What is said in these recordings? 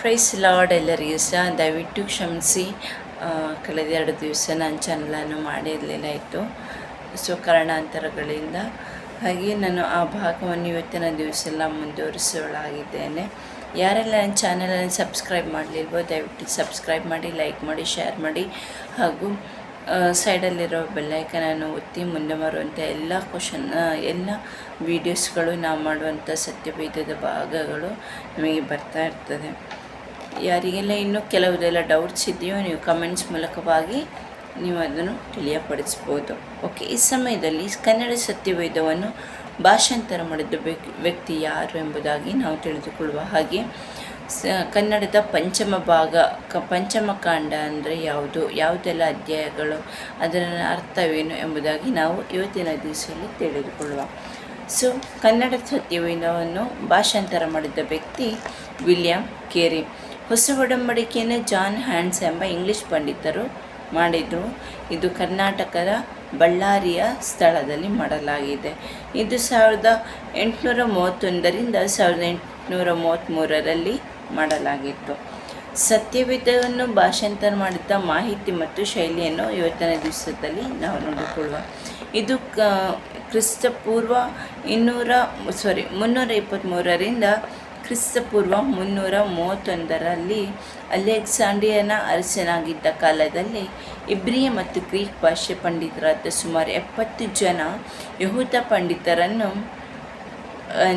Price lord ಎಲ್ಲರಿಗೂ ಸಹ ದಯವಿಟ್ಟು ಕ್ಷಮಿಸಿ ಕಳೆದ ಎರಡು ದಿವಸ ನಾನು ಚಾನಲನ್ನು ಮಾಡಿರಲಿಲ್ಲ ಇತ್ತು ಸೊ ಕಾರಣಾಂತರಗಳಿಂದ ಹಾಗೆ ನಾನು ಆ ಭಾಗವನ್ನು ಇವತ್ತಿನ ದಿವಸ ಎಲ್ಲ ಮುಂದುವರಿಸೋಳಾಗಿದ್ದೇನೆ ಯಾರೆಲ್ಲ ನನ್ನ ಚಾನಲನ್ನು ಸಬ್ಸ್ಕ್ರೈಬ್ ಮಾಡಲಿಲ್ವೋ, ದಯವಿಟ್ಟು ಸಬ್ಸ್ಕ್ರೈಬ್ ಮಾಡಿ ಲೈಕ್ ಮಾಡಿ ಶೇರ್ ಮಾಡಿ. ಹಾಗೂ ಸೈಡಲ್ಲಿರೋ ಬೆಲ್ಲೈಕನನ್ನು ಒತ್ತಿ ಮುಂದೆ ಬರುವಂಥ ಎಲ್ಲ ಕ್ವಶನ್ ಎಲ್ಲ ವೀಡಿಯೋಸ್ಗಳು ನಾವು ಮಾಡುವಂಥ ಸತ್ಯಭೇದದ ಭಾಗಗಳು ನಿಮಗೆ ಬರ್ತಾ ಇರ್ತದೆ. ಯಾರಿಗೆಲ್ಲ ಇನ್ನೂ ಕೆಲವುದೆಲ್ಲ ಡೌಟ್ಸ್ ಇದೆಯೋ ನೀವು ಕಮೆಂಟ್ಸ್ ಮೂಲಕವಾಗಿ ನೀವು ಅದನ್ನು ತಿಳಿಯಪಡಿಸ್ಬೋದು. ಓಕೆ ಈ ಸಮಯದಲ್ಲಿ ಕನ್ನಡ ಸತ್ಯವೇದವನ್ನು ಭಾಷಾಂತರ ಮಾಡಿದ ವ್ಯಕ್- ವ್ಯಕ್ತಿ ಯಾರು ಎಂಬುದಾಗಿ ನಾವು ತಿಳಿದುಕೊಳ್ಳುವ ಹಾಗೆ ಕನ್ನಡದ ಪಂಚಮ ಭಾಗ, ಕ, ಪಂಚಮ ಕಾಂಡ ಅಂದರೆ ಯಾವುದು, ಯಾವುದೆಲ್ಲ ಅಧ್ಯಾಯಗಳು, ಅದರ ಅರ್ಥವೇನು ಎಂಬುದಾಗಿ ನಾವು ಇವತ್ತಿನ ದಿವಸದಲ್ಲಿ ತಿಳಿದುಕೊಳ್ಳುವ. ಸೊ ಕನ್ನಡ ಸತ್ಯವೇದವನ್ನು ಭಾಷಾಂತರ ಮಾಡಿದ ವ್ಯಕ್ತಿ ವಿಲಿಯಂ ಕೇರಿ. ಹೊಸ ಒಡಂಬಡಿಕೆಯನ್ನು ಜಾನ್ ಹ್ಯಾಂಡ್ಸ್ ಎಂಬ ಇಂಗ್ಲಿಷ್ ಪಂಡಿತರು ಮಾಡಿದರು. ಇದು ಕರ್ನಾಟಕದ ಬಳ್ಳಾರಿಯ ಸ್ಥಳದಲ್ಲಿ ಮಾಡಲಾಗಿದೆ. ಇದು ಸಾವಿರದ ಎಂಟುನೂರ ಮೂವತ್ತೊಂದರಿಂದ ಸಾವಿರದ ಎಂಟುನೂರ ಮೂವತ್ತ್ಮೂರರಲ್ಲಿ ಮಾಡಲಾಗಿತ್ತು. ಸತ್ಯವೇದವನ್ನು ಭಾಷಾಂತರ ಮಾಡಿದ ಮಾಹಿತಿ ಮತ್ತು ಶೈಲಿಯನ್ನು ಇವತ್ತಿನ ದಿವಸದಲ್ಲಿ ನಾವು ನೋಡಿಕೊಳ್ಳುವ. ಇದು ಕ್ರಿಸ್ತಪೂರ್ವ ಇನ್ನೂರ ಸಾರಿ ಮುನ್ನೂರ ಇಪ್ಪತ್ತ್ಮೂರರಿಂದ ಕ್ರಿಸ್ತಪೂರ್ವ ಮುನ್ನೂರ ಮೂವತ್ತೊಂದರಲ್ಲಿ ಅಲೆಕ್ಸಾಂಡ್ರಿಯನ ಅರಸನಾಗಿದ್ದ ಕಾಲದಲ್ಲಿ ಇಬ್ರಿಯ ಮತ್ತು ಗ್ರೀಕ್ ಭಾಷೆ ಪಂಡಿತರಾದ ಸುಮಾರು ಎಪ್ಪತ್ತು ಜನ ಯಹೂದ ಪಂಡಿತರನ್ನು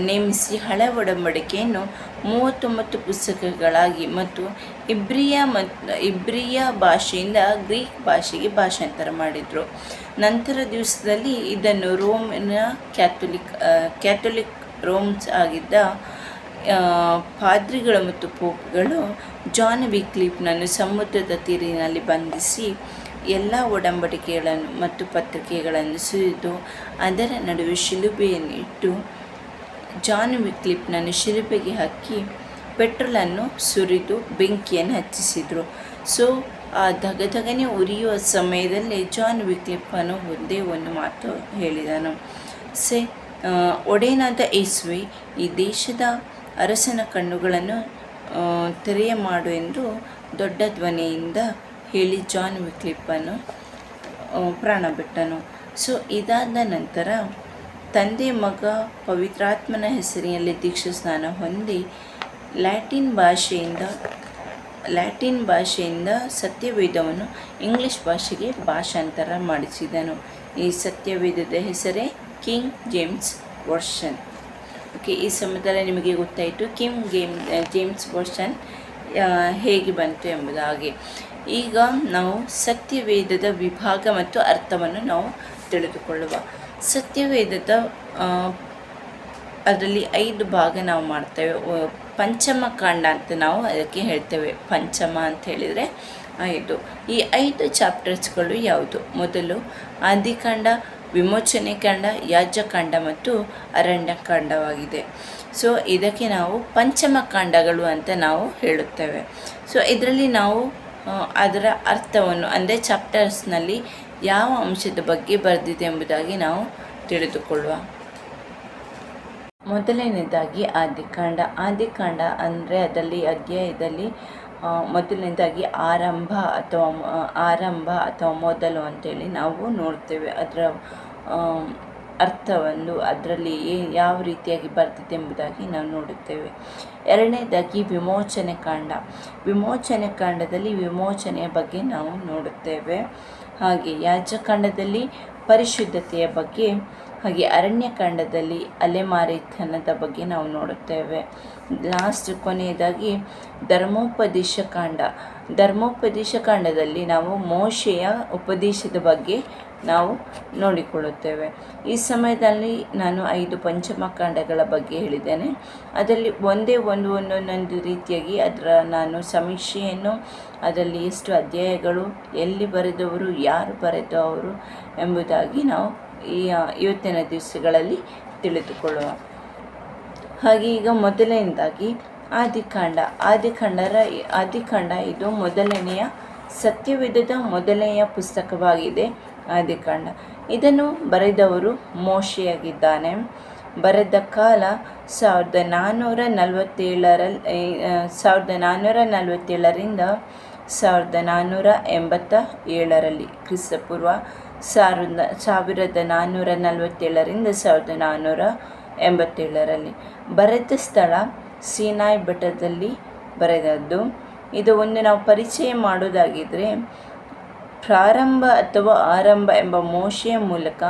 ನೇಮಿಸಿ ಹಳೆ ಒಡಂಬಡಿಕೆಯನ್ನು ಮೂವತ್ತೊಂಬತ್ತು ಪುಸ್ತಕಗಳಾಗಿ ಮತ್ತು ಇಬ್ರಿಯ ಮತ್ತು ಇಬ್ರಿಯ ಭಾಷೆಯಿಂದ ಗ್ರೀಕ್ ಭಾಷೆಗೆ ಭಾಷಾಂತರ ಮಾಡಿದರು. ನಂತರ ದಿವಸದಲ್ಲಿ ಇದನ್ನು ರೋಮಿನ ಕ್ಯಾಥೊಲಿಕ್ ಕ್ಯಾಥೊಲಿಕ್ ರೋಮ್ಸ್ ಆಗಿದ್ದ ಪಾದ್ರಿಗಳು ಮತ್ತು ಪೋಪ್ಗಳು ಜಾನ್ ವಿಕ್ಲಿಪ್ನನ್ನು ಸಮುದ್ರದ ತೀರಿನಲ್ಲಿ ಬಂಧಿಸಿ ಎಲ್ಲ ಒಡಂಬಡಿಕೆಗಳನ್ನು ಮತ್ತು ಪತ್ರಿಕೆಗಳನ್ನು ಸುರಿದು ಅದರ ನಡುವೆ ಶಿಲುಬೆಯನ್ನು ಇಟ್ಟು ಜಾನ್ ವಿಕ್ಲಿಪ್ನನ್ನು ಶಿಲುಬೆಗೆ ಹಾಕಿ ಪೆಟ್ರೋಲನ್ನು ಸುರಿದು ಬೆಂಕಿಯನ್ನು ಹಚ್ಚಿಸಿದರು. ಸೊ, ಆ ಧಗಧಗನೆ ಉರಿಯುವ ಸಮಯದಲ್ಲಿ ಜಾನ್ ವಿಕ್ಲಿಪ್ಪನು ಒಂದೇ ಒಂದು ಮಾತು ಹೇಳಿದನು. ಸೆ ಒಡೆಯನಾದ ಯೇಸುವೆ, ಈ ದೇಶದ ಅರಸನ ಕಣ್ಣುಗಳನ್ನು ತೆರೆಯ ಮಾಡು ಎಂದು ದೊಡ್ಡ ಧ್ವನಿಯಿಂದ ಹೇಳಿ ಜಾನ್ ವಿಕ್ಲಿಪ್ಪನ್ನು ಪ್ರಾಣ ಬಿಟ್ಟನು. ಸೊ, ಇದಾದ ನಂತರ ತಂದೆ ಮಗ ಪವಿತ್ರಾತ್ಮನ ಹೆಸರಿನಲ್ಲಿ ದೀಕ್ಷಾ ಸ್ನಾನ ಹೊಂದಿ ಲ್ಯಾಟಿನ್ ಭಾಷೆಯಿಂದ ಲ್ಯಾಟಿನ್ ಭಾಷೆಯಿಂದ ಸತ್ಯವೇದವನ್ನು ಇಂಗ್ಲಿಷ್ ಭಾಷೆಗೆ ಭಾಷಾಂತರ ಮಾಡಿಸಿದನು. ಈ ಸತ್ಯವೇದದ ಹೆಸರೇ ಕಿಂಗ್ ಜೇಮ್ಸ್ ವರ್ಷನ್ ಓಕೆ, ಈ ಸಮಯದಲ್ಲಿ ನಿಮಗೆ ಗೊತ್ತಾಯಿತು ಕಿಮ್ ಗೇಮ್ ಜೇಮ್ಸ್ ಬೋಸ್ಟನ್ ಹೇಗೆ ಬಂತು ಎಂಬುದಾಗಿ ಈಗ ನಾವು ಸತ್ಯವೇದದ ವಿಭಾಗ ಮತ್ತು ಅರ್ಥವನ್ನು ನಾವು ತಿಳಿದುಕೊಳ್ಳುವ. ಸತ್ಯವೇದದ ಅದರಲ್ಲಿ ಐದು ಭಾಗ ನಾವು ಮಾಡ್ತೇವೆ. ಪಂಚಮ ಕಾಂಡ ಅಂತ ನಾವು ಅದಕ್ಕೆ ಹೇಳ್ತೇವೆ. ಪಂಚಮ ಅಂತ ಹೇಳಿದರೆ ಐದು ಈ ಐದು ಚಾಪ್ಟರ್ಸ್ಗಳು ಯಾವುದು? ಮೊದಲು, ಆದಿಕಾಂಡ ವಿಮೋಚನೆ ಕಾಂಡ ಯಾಜ್ಯಕಾಂಡ ಮತ್ತು ಅರಣ್ಯಕಾಂಡವಾಗಿದೆ ಸೊ ಇದಕ್ಕೆ ನಾವು ಪಂಚಮ ಕಾಂಡಗಳು ಅಂತ ನಾವು ಹೇಳುತ್ತೇವೆ. ಸೊ ಇದರಲ್ಲಿ ನಾವು ಅದರ ಅರ್ಥವನ್ನು, ಅಂದರೆ ಚಾಪ್ಟರ್ಸ್ನಲ್ಲಿ ಯಾವ ಅಂಶದ ಬಗ್ಗೆ ಬರೆದಿದೆ ಎಂಬುದಾಗಿ ನಾವು ತಿಳಿದುಕೊಳ್ಳುವ. ಮೊದಲನೇದಾಗಿ ಆದಿಕಾಂಡ ಆದಿಕಾಂಡ ಅಂದರೆ ಅದರಲ್ಲಿ ಅಧ್ಯಾಯದಲ್ಲಿ ಮೊದಲನೇದಾಗಿ ಆರಂಭ ಅಥವಾ ಆರಂಭ ಅಥವಾ ಮೊದಲು ಅಂತೇಳಿ ನಾವು ನೋಡ್ತೇವೆ. ಅದರ ಅರ್ಥವನ್ನು ಅದರಲ್ಲಿ ಯಾವ ರೀತಿಯಾಗಿ ಬರ್ತಿದೆ ಎಂಬುದಾಗಿ ನಾವು ನೋಡುತ್ತೇವೆ. ಎರಡನೇದಾಗಿ ವಿಮೋಚನೆ ಕಾಂಡ. ವಿಮೋಚನೆ ಕಾಂಡದಲ್ಲಿ ವಿಮೋಚನೆಯ ಬಗ್ಗೆ ನಾವು ನೋಡುತ್ತೇವೆ. ಹಾಗೆ ಯಾಜಕಾಂಡದಲ್ಲಿ ಪರಿಶುದ್ಧತೆಯ ಬಗ್ಗೆ, ಹಾಗೆ ಅರಣ್ಯಕಾಂಡದಲ್ಲಿ ಅಲೆಮಾರಿತನದ ಬಗ್ಗೆ ನಾವು ನೋಡುತ್ತೇವೆ. ಲಾಸ್ಟ್ ಕೊನೆಯದಾಗಿ ಧರ್ಮೋಪದೇಶ ಕಾಂಡ. ಧರ್ಮೋಪದೇಶ ಕಾಂಡದಲ್ಲಿ ನಾವು ಮೋಶೆಯ ಉಪದೇಶದ ಬಗ್ಗೆ ನಾವು ನೋಡಿಕೊಳ್ಳುತ್ತೇವೆ. ಈ ಸಮಯದಲ್ಲಿ ನಾನು ಐದು ಪಂಚಮಕಾಂಡಗಳ ಬಗ್ಗೆ ಹೇಳಿದ್ದೇನೆ. ಅದರಲ್ಲಿ ಒಂದೇ ಒಂದು ಒಂದೊಂದೊಂದು ರೀತಿಯಾಗಿ ಅದರ ನಾನು ಸಮೀಕ್ಷೆಯನ್ನು, ಅದರಲ್ಲಿ ಎಷ್ಟು ಅಧ್ಯಾಯಗಳು, ಎಲ್ಲಿ ಬರೆದವರು, ಯಾರು ಬರೆದವರು ಎಂಬುದಾಗಿ ನಾವು ಈ ಇವತ್ತಿನ ದಿವಸಗಳಲ್ಲಿ ತಿಳಿದುಕೊಳ್ಳುವ ಹಾಗೆ ಈಗ ಮೊದಲನೇದಾಗಿ ಆದಿಕಾಂಡ ಆದಿಕಾಂಡರ ಆದಿಕಾಂಡ ಇದು ಮೊದಲನೆಯ ಸತ್ಯವಿಧದ ಮೊದಲನೆಯ ಪುಸ್ತಕವಾಗಿದೆ ಆದಿಕಾಂಡ ಇದನ್ನು ಬರೆದವರು ಮೋಶೆಯಾಗಿದ್ದಾನೆ. ಬರೆದ ಕಾಲ ಸಾವಿರದ ನಾನ್ನೂರ ನಲವತ್ತೇಳರಲ್ಲಿ ಸಾವಿರದ ನಾನ್ನೂರ ನಲವತ್ತೇಳರಿಂದ ಸಾವಿರದ ನಾನ್ನೂರ ಎಂಬತ್ತ ಏಳರಲ್ಲಿ ಕ್ರಿಸ್ತಪೂರ್ವ ಸಾವಿರದ ಸಾವಿರದ ನಾನ್ನೂರ ನಲವತ್ತೇಳರಿಂದ ಸಾವಿರದ ನಾನ್ನೂರ ಎಂಬತ್ತೇಳರಲ್ಲಿ ಬರೆದ ಸ್ಥಳ ಸೀನಾಯ್ ಬೆಟ್ಟದಲ್ಲಿ ಬರೆದದ್ದು. ಇದು ಒಂದು ನಾವು ಪರಿಚಯ ಮಾಡೋದಾಗಿದ್ದರೆ ಪ್ರಾರಂಭ ಅಥವಾ ಆರಂಭ ಎಂಬ ಮೋಶೆಯ ಮೂಲಕ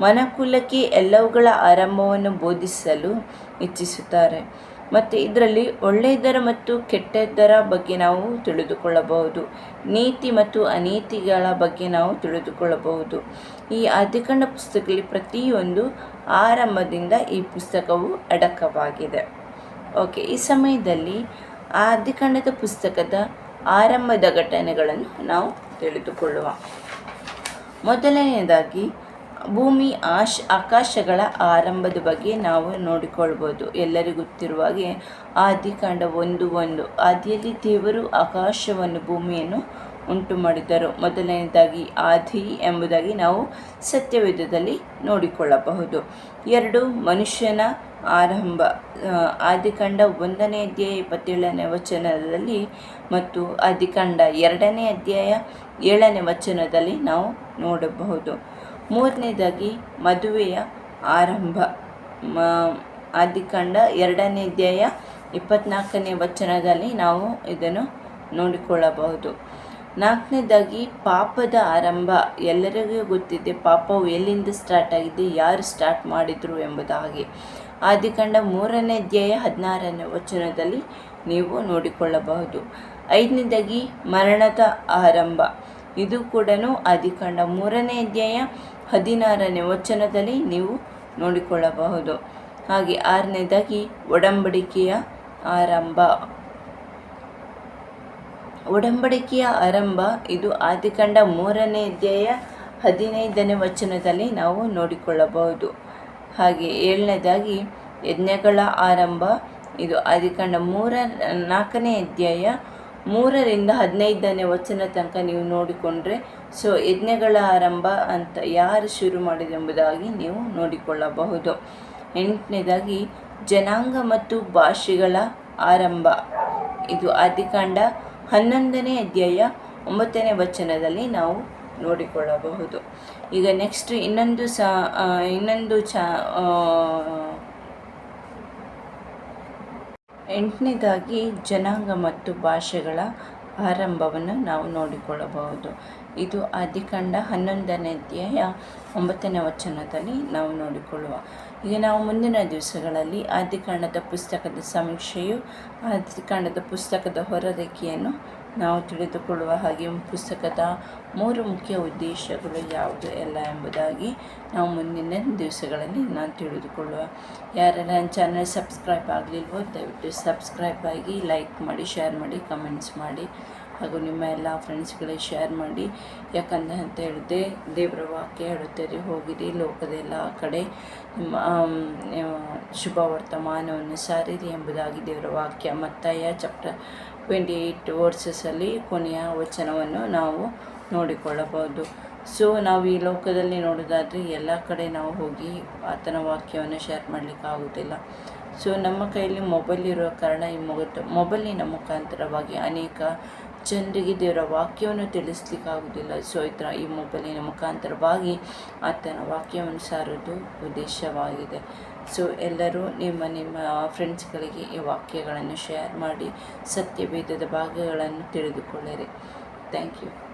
ಮನಕುಲಕ್ಕೆ ಎಲ್ಲವುಗಳ ಆರಂಭವನ್ನು ಬೋಧಿಸಲು ಇಚ್ಛಿಸುತ್ತಾರೆ. ಮತ್ತು ಇದರಲ್ಲಿ ಒಳ್ಳೆಯದರ ಮತ್ತು ಕೆಟ್ಟದ್ದರ ಬಗ್ಗೆ ನಾವು ತಿಳಿದುಕೊಳ್ಳಬಹುದು. ನೀತಿ ಮತ್ತು ಅನೀತಿಗಳ ಬಗ್ಗೆ ನಾವು ತಿಳಿದುಕೊಳ್ಳಬಹುದು. ಈ ಅಧಿಕಂಡ ಪುಸ್ತಕದಲ್ಲಿ ಪ್ರತಿಯೊಂದು ಆರಂಭದಿಂದ ಈ ಪುಸ್ತಕವು ಅಡಕವಾಗಿದೆ. ಓಕೆ, ಈ ಸಮಯದಲ್ಲಿ ಆದಿಕಾಂಡದ ಪುಸ್ತಕದ ಆರಂಭದ ಘಟನೆಗಳನ್ನು ನಾವು ತಿಳಿದುಕೊಳ್ಳುವ. ಮೊದಲನೆಯದಾಗಿ, ಭೂಮಿ, ಆಶ್, ಆಕಾಶಗಳ ಆರಂಭದ ಬಗ್ಗೆ ನಾವು ನೋಡಿಕೊಳ್ಬೋದು. ಎಲ್ಲರಿಗೂ ಗೊತ್ತಿರುವ ಹಾಗೆ, ಆದಿಕಾಂಡ ಒಂದು ಒಂದು, ಆದಿಯಲ್ಲಿ ದೇವರು ಆಕಾಶವನ್ನು, ಭೂಮಿಯನ್ನು ಉಂಟು ಮಾಡಿದರು. ಮೊದಲನೇದಾಗಿ ಆದಿ ಎಂಬುದಾಗಿ ನಾವು ಸತ್ಯವೇದದಲ್ಲಿ ನೋಡಿಕೊಳ್ಳಬಹುದು. ಎರಡು, ಮನುಷ್ಯನ ಆರಂಭ ಆದಿಕಾಂಡ ಒಂದನೇ ಅಧ್ಯಾಯ ಇಪ್ಪತ್ತೇಳನೇ ವಚನದಲ್ಲಿ ಮತ್ತು ಆದಿಕಾಂಡ ಎರಡನೇ ಅಧ್ಯಾಯ ಏಳನೇ ವಚನದಲ್ಲಿ ನಾವು ನೋಡಬಹುದು. ಮೂರನೇದಾಗಿ ಮದುವೆಯ ಆರಂಭ ಆದಿಕಾಂಡ ಎರಡನೇ ಅಧ್ಯಾಯ ಇಪ್ಪತ್ನಾಲ್ಕನೇ ವಚನದಲ್ಲಿ ನಾವು ಇದನ್ನು ನೋಡಿಕೊಳ್ಳಬಹುದು. ನಾಲ್ಕನೇದಾಗಿ ಪಾಪದ ಆರಂಭ. ಎಲ್ಲರಿಗೂ ಗೊತ್ತಿದೆ, ಪಾಪವು ಎಲ್ಲಿಂದ ಸ್ಟಾರ್ಟ್ ಆಗಿದೆ, ಯಾರು ಸ್ಟಾರ್ಟ್ ಮಾಡಿದರು ಎಂಬುದಾಗಿ ಆದಿಕಾಂಡ ಮೂರನೇ ಅಧ್ಯಾಯ ಹದಿನಾರನೇ ವಚನದಲ್ಲಿ ನೀವು ನೋಡಿಕೊಳ್ಳಬಹುದು. ಐದನೇದಾಗಿ ಮರಣದ ಆರಂಭ. ಇದು ಕೂಡ ಆದಿಕಾಂಡ ಮೂರನೇ ಅಧ್ಯಾಯ ಹದಿನಾರನೇ ವಚನದಲ್ಲಿ ನೀವು ನೋಡಿಕೊಳ್ಳಬಹುದು. ಹಾಗೆ ಆರನೇದಾಗಿ ಒಡಂಬಡಿಕೆಯ ಆರಂಭ. ಒಡಂಬಡಿಕೆಯ ಆರಂಭ, ಇದು ಆದಿಕಾಂಡ ಮೂರನೇ ಅಧ್ಯಾಯ ಹದಿನೈದನೇ ವಚನದಲ್ಲಿ ನಾವು ನೋಡಿಕೊಳ್ಳಬಹುದು. ಹಾಗೆ ಏಳನೇದಾಗಿ, ಯಜ್ಞಗಳ ಆರಂಭ, ಇದು ಆದಿಕಾಂಡ ಮೂರ, ನಾಲ್ಕನೇ ಅಧ್ಯಾಯ ಮೂರರಿಂದ ಹದಿನೈದನೇ ವಚನ ತನಕ ನೀವು ನೋಡಿಕೊಂಡ್ರೆ, ಸೊ ಯಜ್ಞಗಳ ಆರಂಭ ಅಂತ ಯಾರು ಶುರು ಮಾಡಿದೆಂಬುದಾಗಿ ನೀವು ನೋಡಿಕೊಳ್ಳಬಹುದು. ಎಂಟನೇದಾಗಿ, ಜನಾಂಗ ಮತ್ತು ಭಾಷೆಗಳ ಆರಂಭ, ಇದು ಆದಿಕಾಂಡ ಹನ್ನೊಂದನೇ ಅಧ್ಯಾಯ ಒಂಬತ್ತನೇ ವಚನದಲ್ಲಿ ನಾವು ನೋಡಿಕೊಳ್ಳಬಹುದು. ಈಗ ನೆಕ್ಸ್ಟ್ ಇನ್ನೊಂದು ಸಹ ಇನ್ನೊಂದು ಚ ಎಂಟನೇದಾಗಿ ಜನಾಂಗ ಮತ್ತು ಭಾಷೆಗಳ ಆರಂಭವನ್ನು ನಾವು ನೋಡಿಕೊಳ್ಳಬಹುದು. ಇದು ಆದಿಕಾಂಡ ಹನ್ನೊಂದನೇ ಅಧ್ಯಾಯ ಒಂಬತ್ತನೇ ವಚನದಲ್ಲಿ ನಾವು ನೋಡಿಕೊಳ್ಳುವ. ಈಗ ನಾವು ಮುಂದಿನ ದಿವಸಗಳಲ್ಲಿ ಆದಿಕಾಂಡದ ಪುಸ್ತಕದ ಸಮೀಕ್ಷೆಯು ಆದಿಕಾಂಡದ ಪುಸ್ತಕದ ಹೊರರೇಖೆಯನ್ನು ನಾವು ತಿಳಿದುಕೊಳ್ಳುವ ಹಾಗೆ ಪುಸ್ತಕದ ಮೂರು ಮುಖ್ಯ ಉದ್ದೇಶಗಳು ಯಾವುದು ಎಲ್ಲ ಎಂಬುದಾಗಿ ನಾವು ಮುಂದಿನ ದಿವಸಗಳಲ್ಲಿ ನಾನು ತಿಳಿದುಕೊಳ್ಳುವ. ಯಾರೆಲ್ಲ ನನ್ನ ಚಾನಲ್ ಸಬ್ಸ್ಕ್ರೈಬ್ ಆಗಲಿಲ್ವೋ, ದಯವಿಟ್ಟು ಸಬ್ಸ್ಕ್ರೈಬ್ ಆಗಿ ಲೈಕ್ ಮಾಡಿ, ಶೇರ್ ಮಾಡಿ, ಕಮೆಂಟ್ಸ್ ಮಾಡಿ. ಹಾಗೂ ನಿಮ್ಮ ಎಲ್ಲ ಫ್ರೆಂಡ್ಸ್ಗಳಿಗೆ ಶೇರ್ ಮಾಡಿ. ಯಾಕಂದರೆ ಅಂತ ಹೇಳಿದೆ ದೇವರ ವಾಕ್ಯ ಹೇಳುತ್ತಾರೆ ಹೋಗಿರಿ ಲೋಕದ ಎಲ್ಲ ಕಡೆ. ಶುಭ ವರ್ತಮಾನವನ್ನು ಸಾರಿರಿ ಎಂಬುದಾಗಿ ದೇವರ ವಾಕ್ಯ. ಮತ್ತಾಯ ಚಾಪ್ಟರ್ ಟ್ವೆಂಟಿ ಏಯ್ಟ್ ವರ್ಸಸಲ್ಲಿ ಕೊನೆಯ ವಚನವನ್ನು ನಾವು ನೋಡಿಕೊಳ್ಳಬಹುದು. ಸೊ ನಾವು ಈ ಲೋಕದಲ್ಲಿ ನೋಡೋದಾದರೆ ಎಲ್ಲ ಕಡೆ ನಾವು ಹೋಗಿ ಆತನ ವಾಕ್ಯವನ್ನು ಶೇರ್ ಮಾಡಲಿಕ್ಕಾಗೋದಿಲ್ಲ ಸೊ ನಮ್ಮ ಕೈಯಲ್ಲಿ ಮೊಬೈಲ್ ಇರುವ ಕಾರಣ ಈ ಮೊಬೈಲಿನ ಮುಖಾಂತರವಾಗಿ ಅನೇಕ ಜನರಿಗೆ ದೇವರ ವಾಕ್ಯವನ್ನು ತಿಳಿಸ್ಲಿಕ್ಕಾಗೋದಿಲ್ಲ ಸೊ ಈ ಥರ ಈ ಮೊಬೈಲಿನ ಮುಖಾಂತರವಾಗಿ ಆತನ ವಾಕ್ಯವನ್ನು ಸಾರೋದು ಉದ್ದೇಶವಾಗಿದೆ. ಸೊ, ಎಲ್ಲರೂ ನಿಮ್ಮ ನಿಮ್ಮ ಫ್ರೆಂಡ್ಸ್ಗಳಿಗೆ ಈ ವಾಕ್ಯಗಳನ್ನು ಶೇರ್ ಮಾಡಿ ಸತ್ಯಭೇದದ ಭಾಗಗಳನ್ನು ತಿಳಿದುಕೊಳ್ಳಿರಿ. Thank you